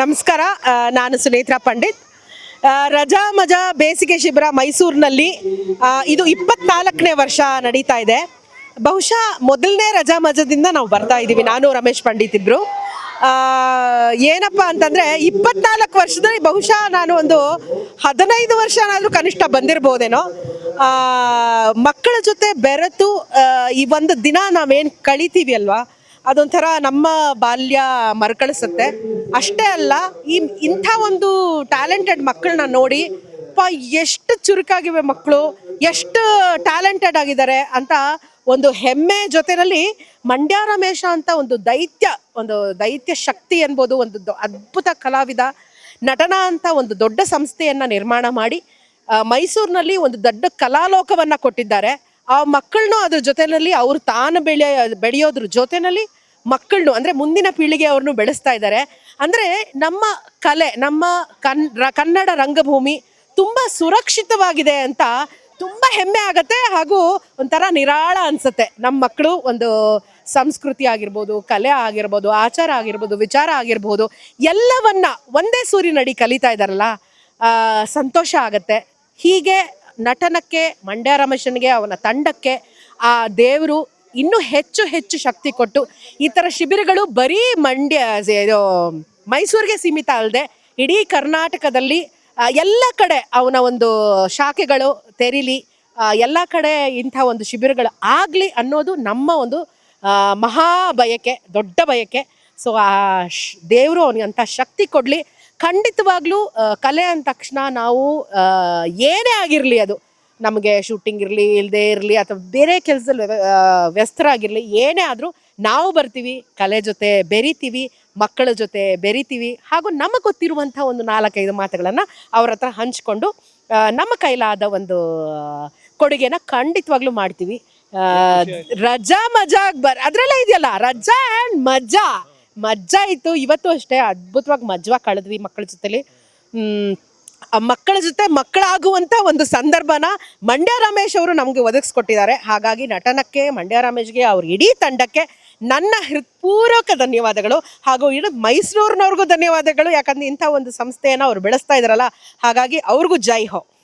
ನಮಸ್ಕಾರ. ನಾನು ಸುನೇತ್ರ ಪಂಡಿತ್. ರಜಾ ಮಜಾ ಬೇಸಿಗೆ ಶಿಬಿರ ಮೈಸೂರಿನಲ್ಲಿ ಇದು ಇಪ್ಪತ್ನಾಲ್ಕನೇ ವರ್ಷ ನಡೀತಾ ಇದೆ. ಬಹುಶಃ ಮೊದಲನೇ ರಜಾ ಮಜದಿಂದ ನಾವು ಬರ್ತಾ ಇದ್ದೀವಿ. ನಾನು, ರಮೇಶ್ ಪಂಡಿತ್ ಇಬ್ರು. ಏನಪ್ಪ ಅಂತಂದ್ರೆ, ಇಪ್ಪತ್ನಾಲ್ಕು ವರ್ಷದಲ್ಲಿ ಬಹುಶಃ ನಾನು ಒಂದು ಹದಿನೈದು ವರ್ಷನಾದರೂ ಕನಿಷ್ಠ ಬಂದಿರ್ಬೋದೇನೋ. ಮಕ್ಕಳ ಜೊತೆ ಬೆರೆತು ಈ ಒಂದು ದಿನ ನಾವೇನು ಕಳಿತೀವಿ ಅಲ್ವಾ? ಅದೊಂಥರ ನಮ್ಮ ಬಾಲ್ಯ ಮರುಕಳಿಸುತ್ತೆ. ಅಷ್ಟೇ ಅಲ್ಲ, ಈ ಇಂಥ ಒಂದು ಟ್ಯಾಲೆಂಟೆಡ್ ಮಕ್ಕಳನ್ನ ನೋಡಿ, ಪ, ಎಷ್ಟು ಚುರುಕಾಗಿವೆ ಮಕ್ಕಳು, ಎಷ್ಟು ಟ್ಯಾಲೆಂಟೆಡ್ ಆಗಿದ್ದಾರೆ ಅಂತ ಒಂದು ಹೆಮ್ಮೆ ಜೊತೆಯಲ್ಲಿ ಮಂಡ್ಯ ರಮೇಶ ಅಂತ ಒಂದು ದೈತ್ಯ ಒಂದು ದೈತ್ಯ ಶಕ್ತಿ ಅನ್ಬೋದು ಒಂದು ಅದ್ಭುತ ಕಲಾವಿದ, ನಟನ ಅಂತ ಒಂದು ದೊಡ್ಡ ಸಂಸ್ಥೆಯನ್ನ ನಿರ್ಮಾಣ ಮಾಡಿ ಮೈಸೂರಿನಲ್ಲಿ ಒಂದು ದೊಡ್ಡ ಕಲಾಲೋಕವನ್ನ ಕೊಟ್ಟಿದ್ದಾರೆ. ಆ ಮಕ್ಕಳನ್ನೂ ಅದ್ರ ಜೊತೆಯಲ್ಲಿ ಅವ್ರು ತಾನು ಬೆಳೆಯ, ಬೆಳೆಯೋದ್ರ ಜೊತೆನಲ್ಲಿ ಮಕ್ಕಳನ್ನು ಅಂದ್ರೆ ಮುಂದಿನ ಪೀಳಿಗೆ ಅವ್ರನ್ನು ಬೆಳೆಸ್ತಾ ಇದ್ದಾರೆ ಅಂದ್ರೆ ನಮ್ಮ ಕಲೆ, ನಮ್ಮ ಕನ್ ಕನ್ನಡ ರಂಗಭೂಮಿ ತುಂಬಾ ಸುರಕ್ಷಿತವಾಗಿದೆ ಅಂತ ತುಂಬಾ ಹೆಮ್ಮೆ ಆಗತ್ತೆ ಹಾಗೂ ಒಂಥರ ನಿರಾಳ ಅನ್ಸುತ್ತೆ. ನಮ್ಮ ಮಕ್ಕಳು ಒಂದು ಸಂಸ್ಕೃತಿ ಆಗಿರ್ಬೋದು, ಕಲೆ ಆಗಿರ್ಬೋದು, ಆಚಾರ ಆಗಿರ್ಬೋದು, ವಿಚಾರ ಆಗಿರ್ಬೋದು, ಎಲ್ಲವನ್ನ ಒಂದೇ ಸೂರಿನಡಿ ಕಲಿತಾ ಇದ್ದಾರಲ್ಲ ಸಂತೋಷ ಆಗತ್ತೆ. ಹೀಗೆ ನಟನಕ್ಕೆ, ಮಂಡ್ಯ ರಮೇಶನ್ಗೆ, ಅವನ ತಂಡಕ್ಕೆ ಆ ದೇವರು ಇನ್ನೂ ಹೆಚ್ಚು ಹೆಚ್ಚು ಶಕ್ತಿ ಕೊಟ್ಟು ಈ ಥರ ಶಿಬಿರಗಳು ಬರೀ ಮಂಡ್ಯ ಇದು, ಮೈಸೂರಿಗೆ ಸೀಮಿತ ಅಲ್ಲದೆ ಇಡೀ ಕರ್ನಾಟಕದಲ್ಲಿ ಎಲ್ಲ ಕಡೆ ಅವನ ಒಂದು ಶಾಖೆಗಳು, ತೆರೀಲಿ ಎಲ್ಲ ಕಡೆ ಇಂಥ ಒಂದು ಶಿಬಿರಗಳು ಆಗಲಿ ಅನ್ನೋದು ನಮ್ಮ ಒಂದು ಮಹಾ ಬಯಕೆ ದೊಡ್ಡ ಬಯಕೆ ಸೊ ಆ ದೇವರು ಅವನಿಗೆ ಅಂಥ ಶಕ್ತಿ ಕೊಡಲಿ. ಖಂಡಿತವಾಗ್ಲೂ ಕಲೆ ಅಂದ ತಕ್ಷಣ ನಾವು ಏನೇ ಆಗಿರಲಿ ಅದು ನಮಗೆ ಶೂಟಿಂಗ್ ಇರಲಿ ಇಲ್ಲದೇ ಇರಲಿ ಅಥವಾ ಬೇರೆ ಕೆಲಸದಲ್ಲಿ ವ್ಯಸ್ತರಾಗಿರಲಿ, ಏನೇ ಆದರೂ ನಾವು ಬರ್ತೀವಿ, ಕಲೆ ಜೊತೆ ಬೆರಿತೀವಿ, ಮಕ್ಕಳ ಜೊತೆ ಬೆರಿತೀವಿ ಹಾಗೂ ನಮಗೆ ಗೊತ್ತಿರುವಂಥ ಒಂದು ನಾಲ್ಕೈದು ಮಾತುಗಳನ್ನು ಅವ್ರ ಹತ್ರ ಹಂಚಿಕೊಂಡು ನಮ್ಮ ಕೈಲಾದ ಒಂದು ಕೊಡುಗೆನ ಖಂಡಿತವಾಗ್ಲೂ ಮಾಡ್ತೀವಿ. ರಜಾ ಮಜಾ ಬರ್, ಅದರಲ್ಲೇ ಇದೆಯಲ್ಲ, ರಜಾ ಆ್ಯಂಡ್ ಮಜಾ. ಮಜ್ಜಾ ಇತ್ತು, ಇವತ್ತು ಅಷ್ಟೇ ಅದ್ಭುತವಾಗಿ ಮಜ್ವಾ ಕಳೆದ್ವಿ ಮಕ್ಕಳ ಜೊತೆಲಿ. ಮಕ್ಕಳ ಜೊತೆ ಮಕ್ಕಳಾಗುವಂತ ಒಂದು ಸಂದರ್ಭನ ಮಂಡ್ಯ ರಮೇಶ್ ಅವರು ನಮಗೆ ಒದಗಿಸ್ಕೊಟ್ಟಿದ್ದಾರೆ. ಹಾಗಾಗಿ ನಟನಕ್ಕೆ, ಮಂಡ್ಯ ರಮೇಶ್ಗೆ, ಅವ್ರ ಇಡೀ ತಂಡಕ್ಕೆ ನನ್ನ ಹೃತ್ಪೂರ್ವಕ ಧನ್ಯವಾದಗಳು. ಹಾಗೂ ಇಡೀ ಮೈಸೂರಿನವ್ರಿಗೂ ಧನ್ಯವಾದಗಳು. ಯಾಕಂದ್ರೆ ಇಂಥ ಒಂದು ಸಂಸ್ಥೆಯನ್ನು ಅವ್ರು ಬೆಳೆಸ್ತಾ ಇದ್ದಾರಲ್ಲ, ಹಾಗಾಗಿ ಅವ್ರಿಗೂ ಜೈ ಹೋ.